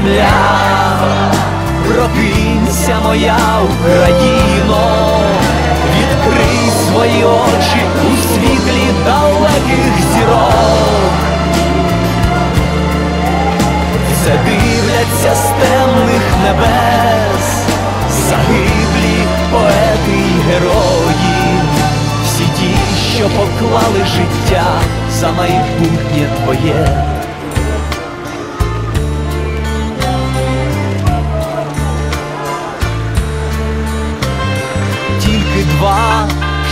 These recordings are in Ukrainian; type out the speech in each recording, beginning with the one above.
Земля, прокинься, моя Україно, відкрий свої очі у світлі далеких зірок. Все дивляться з темних небес, загиблі поети й герої, всі ті, що поклали життя за майбутнє твоє.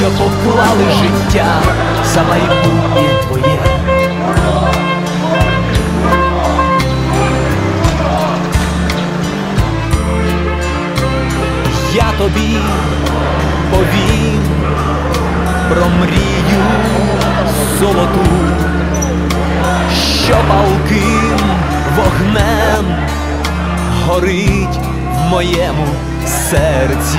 що поклали життя за майбутнє твоє. Я тобі повім про мрію золоту що палким вогнем горить в моєму серці,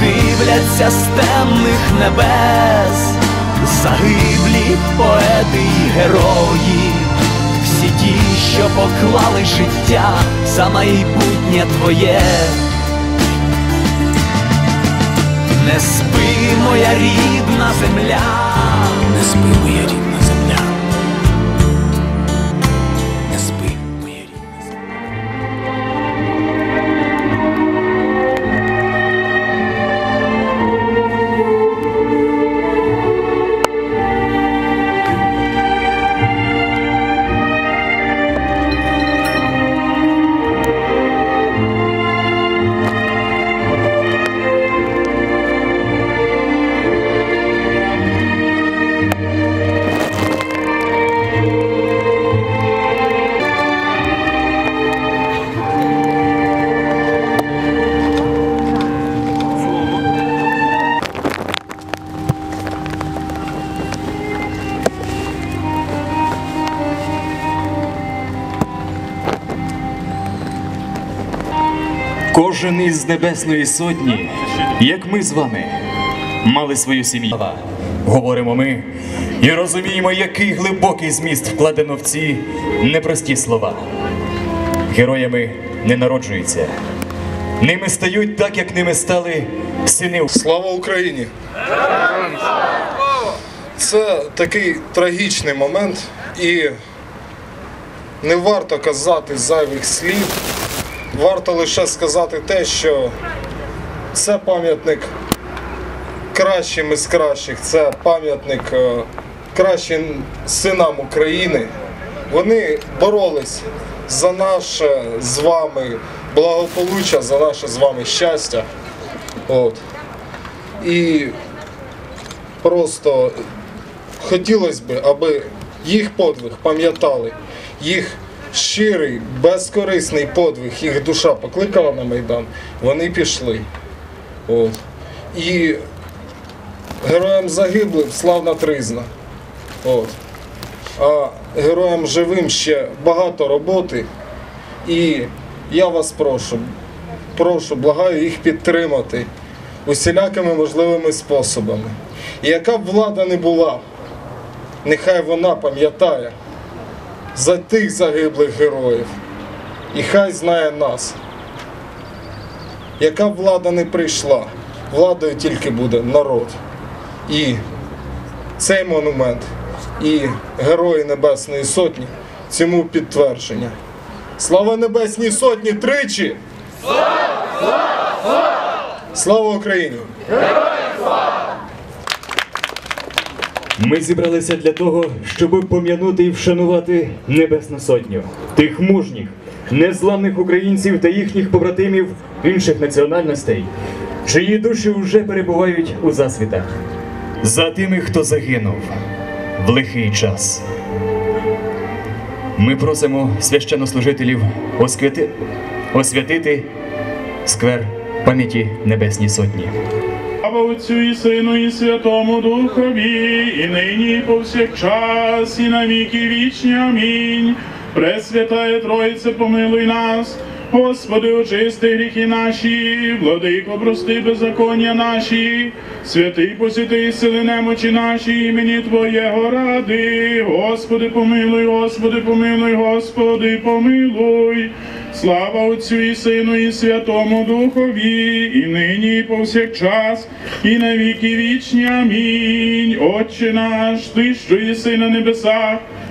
Дивляться з темних небес, загиблі поети й герої, всі ті, що поклали життя за майбутнє твоє. Не спи, моя рідна земля, Не спи, моя рідна Кожен із Небесної Сотні, як ми з вами, мали свою сім'ю. Говоримо ми і розуміємо, який глибокий зміст вкладено в ці непрості слова. Героями не народжуються. Ними стають так, як ними стали сини. Слава Україні! Це такий трагічний момент, і не варто казати зайвих слів. Варто лише сказати те, що це пам'ятник кращим із кращих, це пам'ятник е, кращим синам України. Вони боролись за наше з вами благополуччя, за наше з вами щастя. От. І просто хотілося б, аби їх подвиг пам'ятали, їх щирий, безкорисний подвиг, їх душа покликала на Майдан, вони пішли. От. І героям загиблим славна тризна. От. А героям живим ще багато роботи. І я вас прошу, прошу, благаю їх підтримати усілякими можливими способами. І яка б влада не була, нехай вона пам'ятає за тих загиблих героїв. І хай знає нас. Яка б влада не прийшла, владою тільки буде народ. І цей монумент і Герої Небесної Сотні цьому підтвердження. Слава Небесній Сотні тричі! Слава Україні! Ми зібралися для того, щоб пом'янути і вшанувати Небесну Сотню, тих мужніх, незламних українців та їхніх побратимів інших національностей, чиї душі вже перебувають у засвітах. За тими, хто загинув в лихий час. Ми просимо священнослужителів освяти... освятити сквер пам'яті Небесній Сотні. Слава Отцю і Сину, і Святому Духові, і нині, і повсякчас, і на віки вічні. Амінь. Пресвятає Троїце, помилуй нас. Господи, очисти гріхи наші, владико, прости беззаконня наші, святий посіти сили немочі наші, імені Твоєго ради. Господи, помилуй, Господи, помилуй, Господи, помилуй. Слава Отцю і Сину, і Святому Духові, і нині, і повсякчас, і на віки вічні. Амінь. Отче наш, ти, що єси на небесах,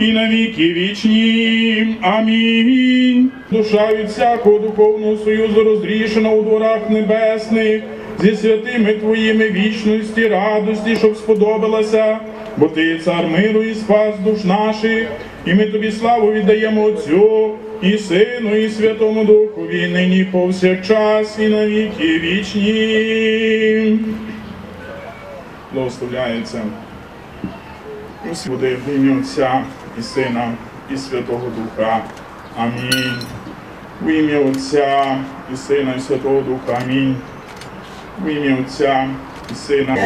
і на віки вічні. Амінь. Душа від всякого духовного союзу розрішена у дворах небесних, зі святими Твоїми вічності, радості, щоб сподобалася, бо Ти цар миру і спас душ наших. І ми тобі славу віддаємо Отцю і Сину, і Святому Духові, нині повсякчас, і на віки вічні. Благословляється. Господи, в ім'я Отця і Сина, і Святого Духа. Амінь. У ім'я Отця і Сина, і Святого Духа. Амінь. У ім'я Отця і Сина.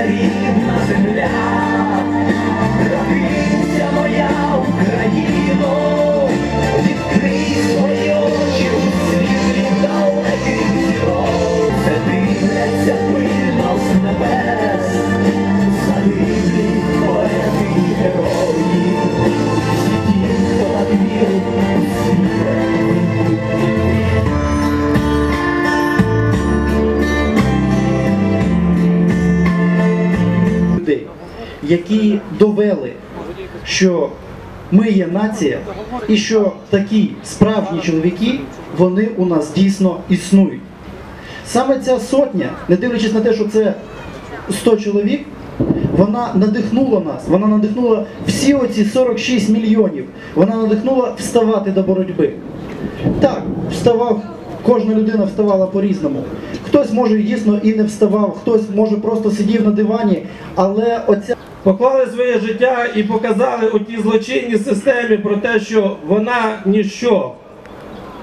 Які довели, що ми є нація, і що такі справжні чоловіки вони у нас дійсно існують. Саме ця сотня, не дивлячись на те, що це 100 чоловік, вона надихнула нас, вона надихнула всі оці 46 мільйонів, вона надихнула вставати до боротьби. Так, вставав, кожна людина вставала по-різному. Хтось може дійсно і не вставав, хтось може просто сидів на дивані, але оця поклали своє життя і показали у тій злочинній системі про те, що вона ніщо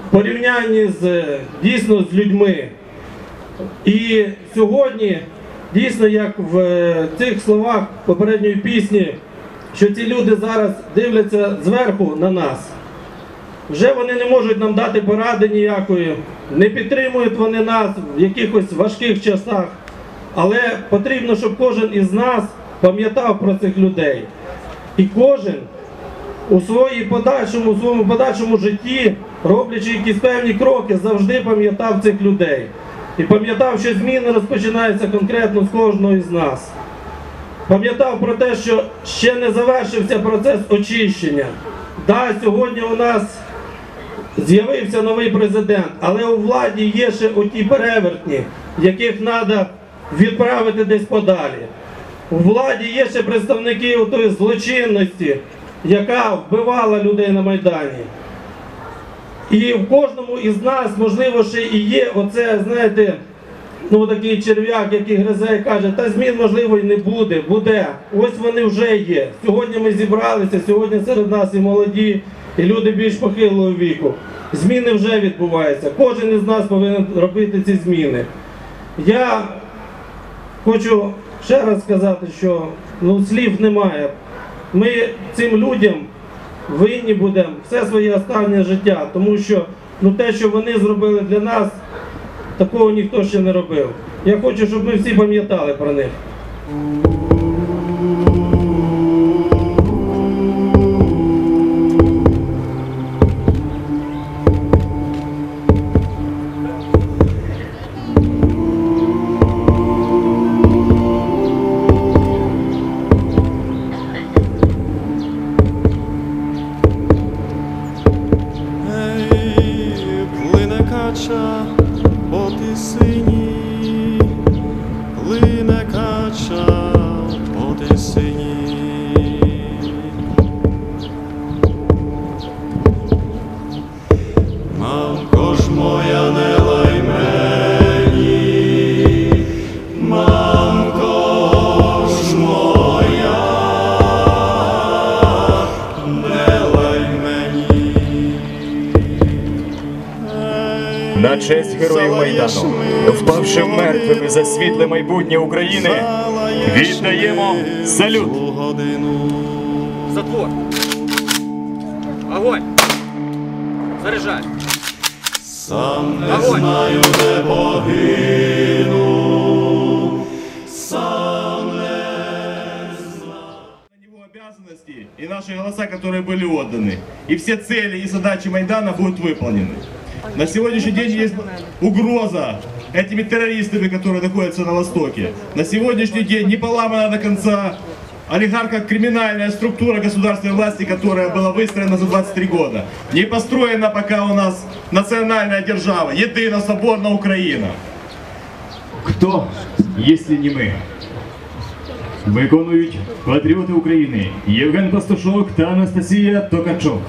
в порівнянні з дійсно з людьми. І сьогодні, дійсно, як в е, цих словах попередньої пісні, що ці люди зараз дивляться зверху на нас. Вже вони не можуть нам дати поради ніякої, не підтримують вони нас в якихось важких часах. Але потрібно, щоб кожен із нас пам'ятав про цих людей. І кожен у своїй подальшому, у своєму подальшому житті, роблячи якісь певні кроки, завжди пам'ятав цих людей. І пам'ятав, що зміни розпочинаються конкретно з кожного із нас. Пам'ятав про те, що ще не завершився процес очищення. Да, сьогодні у нас з'явився новий президент, але у владі є ще оті перевертні, яких треба відправити десь подалі. У владі є ще представники тої злочинності, яка вбивала людей на Майдані. І в кожному із нас, можливо, ще і є оце, знаєте, ну такий черв'як, який гризе і каже, та змін можливо і не буде, буде. Ось вони вже є. Сьогодні ми зібралися, сьогодні серед нас і молоді, і люди більш похилого віку. Зміни вже відбуваються. Кожен із нас повинен робити ці зміни. Я хочу ще раз сказати, що ну, слів немає. Ми цим людям винні будемо все своє останнє життя, тому що ну, те, що вони зробили для нас, такого ніхто ще не робив. Я хочу, щоб ми всі пам'ятали про них. Моя не лай мені, мамко ж моя, не лай мені. На честь героїв Майдану, впавши мертвими за світле майбутнє України, віддаємо салют. Затвор. Огонь. Заряжай. Сам не знаю, де погину. Сам не на него обязанности и наши голоса, которые были отданы. И все цели и задачи Майдана будут выполнены. На сегодняшний день есть угроза этими террористами, которые находятся на Востоке. На сегодняшний день не поломана до конца олигархо-криминальная структура государственной власти, которая была выстроена за 23 года. Не построена пока у нас национальная держава, едина, соборна Украина. Хто, якщо не ми? Виконують патріоти України Євген Пастушок та Анастасія Токачок.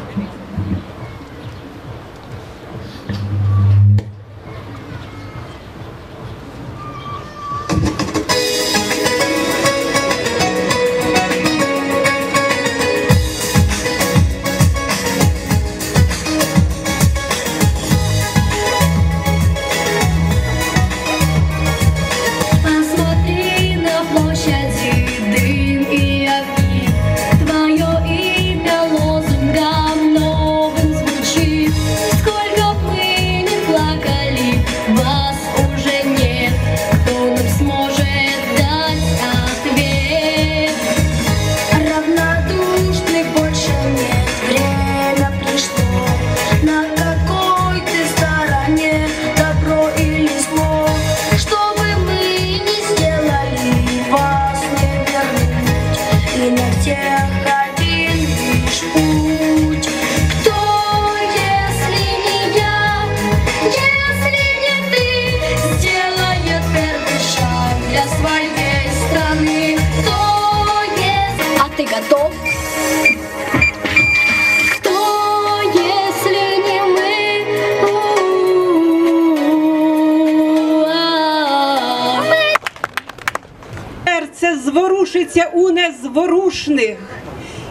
Серце у незворушних,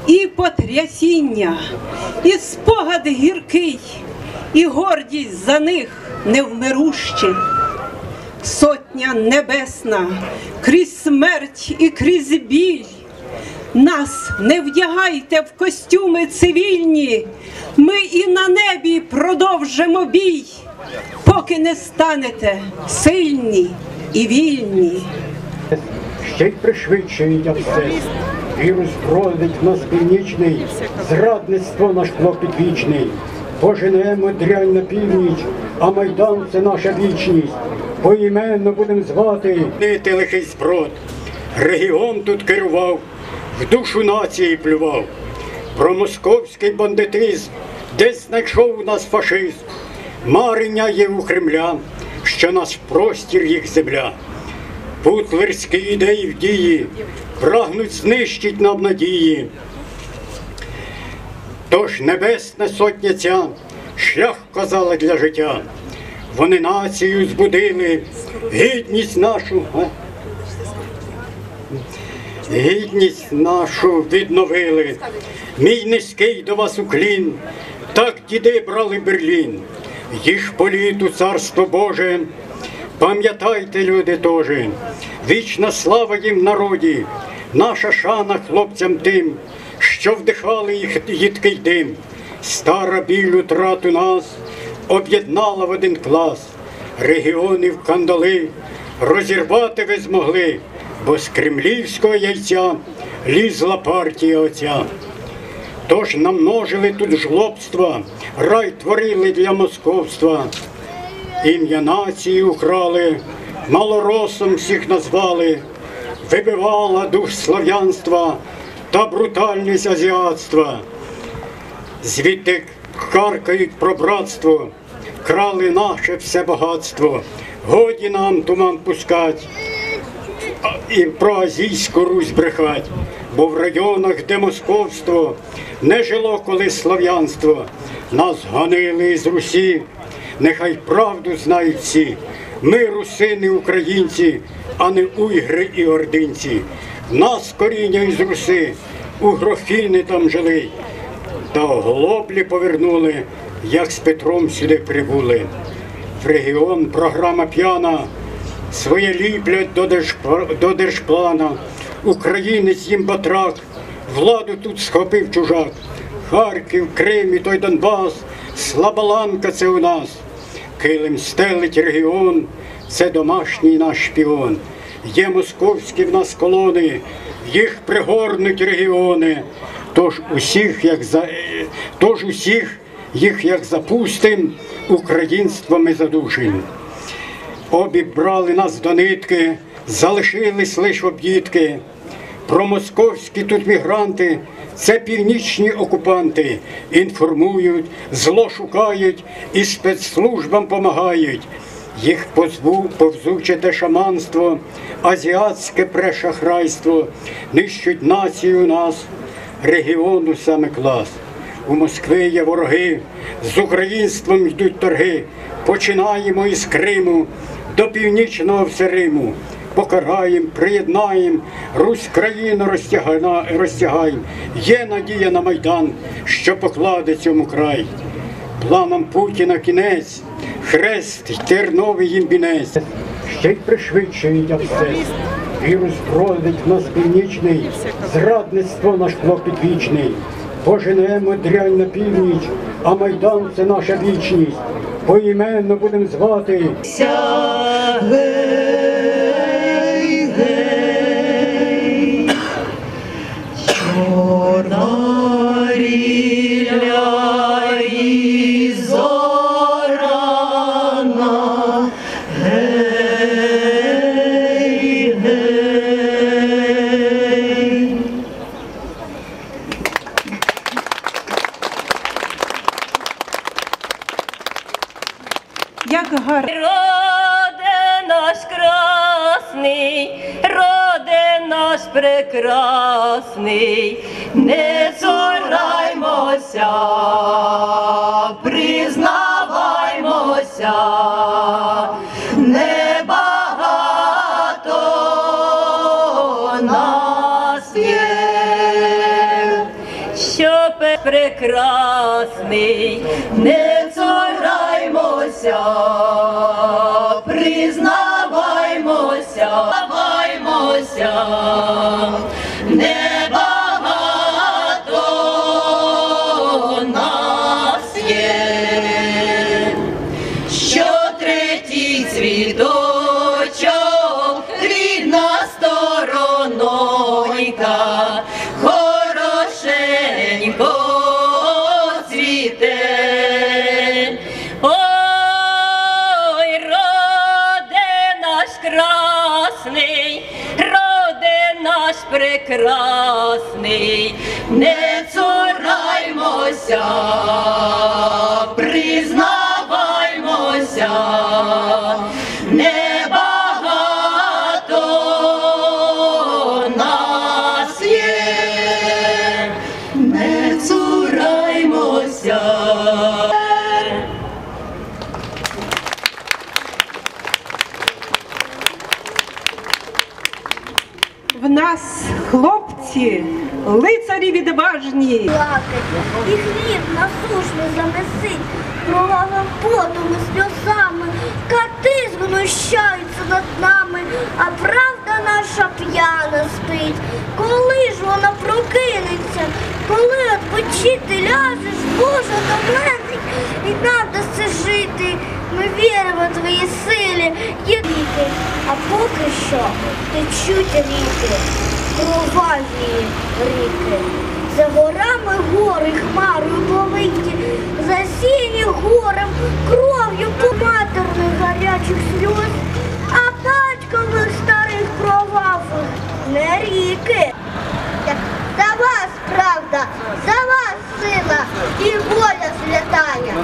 і потрясіння, і спогад гіркий, і гордість за них невмирущі. Сотня небесна, крізь смерть і крізь біль. Нас не вдягайте в костюми цивільні, ми і на небі продовжимо бій, поки не станете сильні і вільні. Ще й пришвидшують обсес. Вірус бродить в нас північний, зрадництво наш клопіт вічний. Поженемо дрянь на північ, а майдан це наша вічність. Поіменно будем звати Нити лихий зброд. Регіон тут керував, в душу нації плював. Про московський бандитизм, десь знайшов у нас фашизм. Марення є у Кремля, що наш простір їх земля. Путлерські ідеї в дії прагнуть знищить нам надії. Тож небесна сотня ця шлях казала для життя. Вони націю збудили, гідність нашу. а? Гідність нашу відновили. Мій низький до вас уклін. Так діди брали Берлін. Їх політу царство Боже. Пам'ятайте, люди, теж. Вічна слава їм народі, наша шана хлопцям тим, що вдихали їх їдкий дим. Стара біль утрат у нас об'єднала в один клас. Регіонів кандали розірвати ви змогли, бо з кремлівського яйця лізла партія оця. Тож намножили тут жлобства, рай творили для московства. Ім'я нації украли, малоросом всіх назвали, вибивала дух слав'янства та брутальність азіатства. Звідти каркають про братство, крали наше все багатство. Годі нам туман пускать і про азійську Русь брехать, бо в районах, де московство не жило колись слав'янство, нас ганили з Русі, нехай правду знають всі. Ми русини українці, а не уйгри і ординці. Нас коріння із руси, у грофіни там жили, та оглоблі повернули, як з Петром сюди прибули. В регіон програма п'яна, своє ліплять до, держпла- до держплана. Українець їм батрак, владу тут схопив чужак. Харків, Крим і той Донбас, слаболанка це у нас. Килим стелить регіон, це домашній наш шпіон. Є московські в нас колони, їх пригорнуть регіони. Тож усіх, як за е, тож усіх їх як запустим, українство ми задушим. Обібрали нас до нитки, залишились лиш об'їдки. Про московські тут мігранти, це північні окупанти. Інформують, зло шукають і спецслужбам помагають. Їх позву повзуче те шаманство, азіатське прешахрайство, нищуть націю нас, регіону саме клас. У Москви є вороги, з українством йдуть торги. Починаємо із Криму до північного Всериму. Покараєм, приєднаєм, Русь країну розтягаєм. Є надія на Майдан, що покладе цьому край. Планам Путіна кінець, хрест й терновий їм бінець. Ще й пришвидшують абсцес. Вірус бродить в нас північний, зрадництво наш клопіт вічний. Поженемо дрянь на північ, а майдан це наша вічність. Поіменно будем звати. Прекрасний, не цураймося, признаваймося, даваймося, не цураймося, признаваймося, небагато не цураймося. В нас хлопці, лицарі відважні. плакать, і хліб насушний замесить, кровавим потом і сльозами, кати знущаються над нами, а правда наша п'яна спить. Коли ж вона прокинеться, коли відпочити ляжеш, Боже, до мене, і нам даси жити. Ми віримо в твої силі, є ріки, а поки що течуть ріки, кроваві ріки. За горами гори хмарою повиті, засіяні горем, кров'ю поматерних гарячих сльоз, а батькових старих кровавих не ріки. За вас правда, за вас сила і воля святая.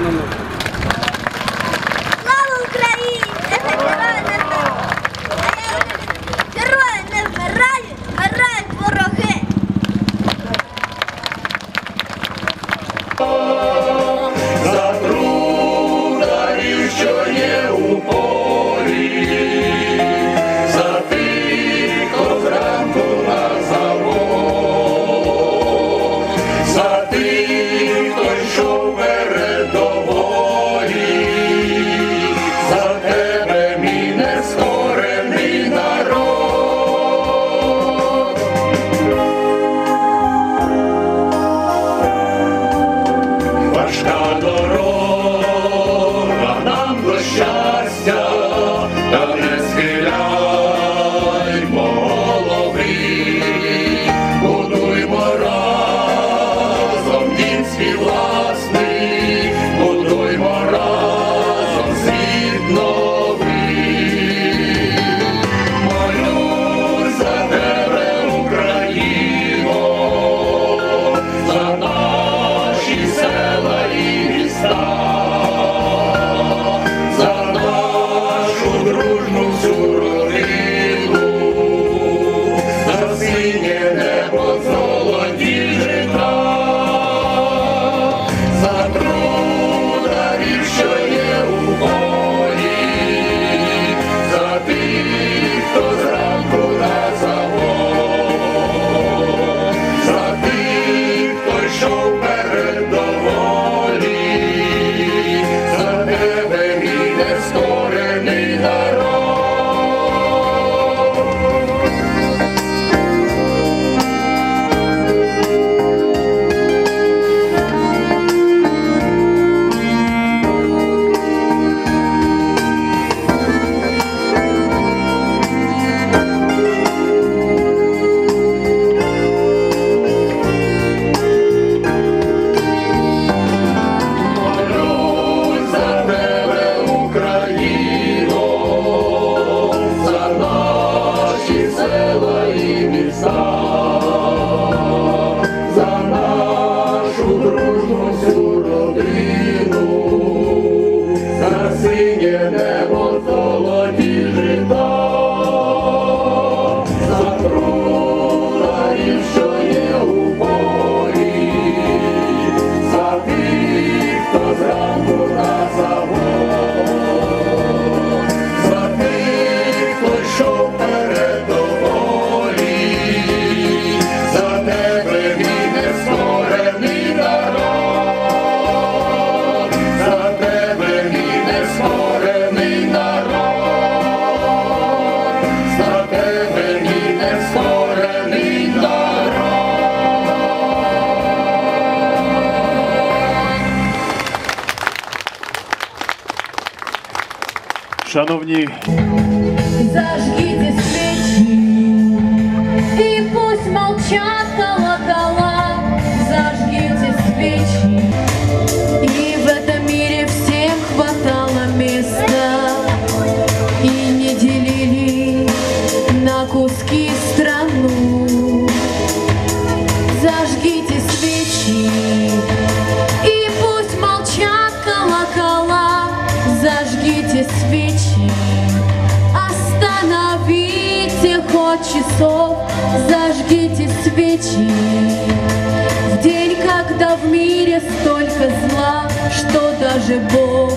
Даже Бог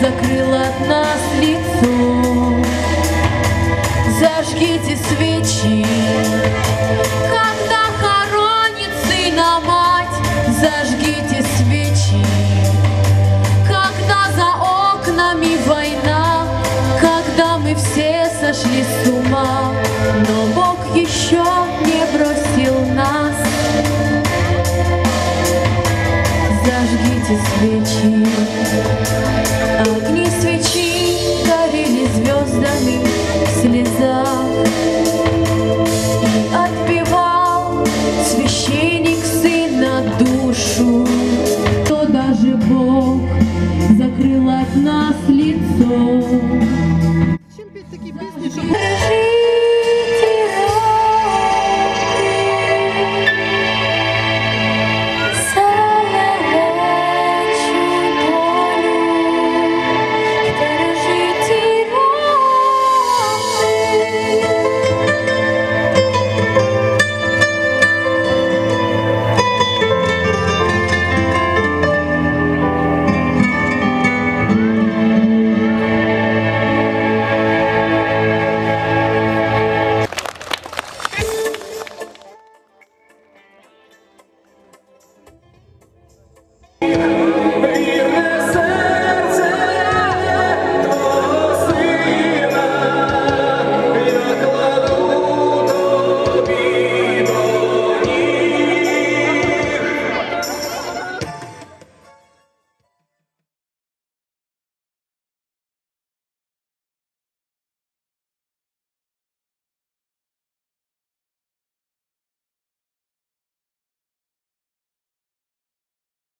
закрыл от нас лицо. Зажгите свечи,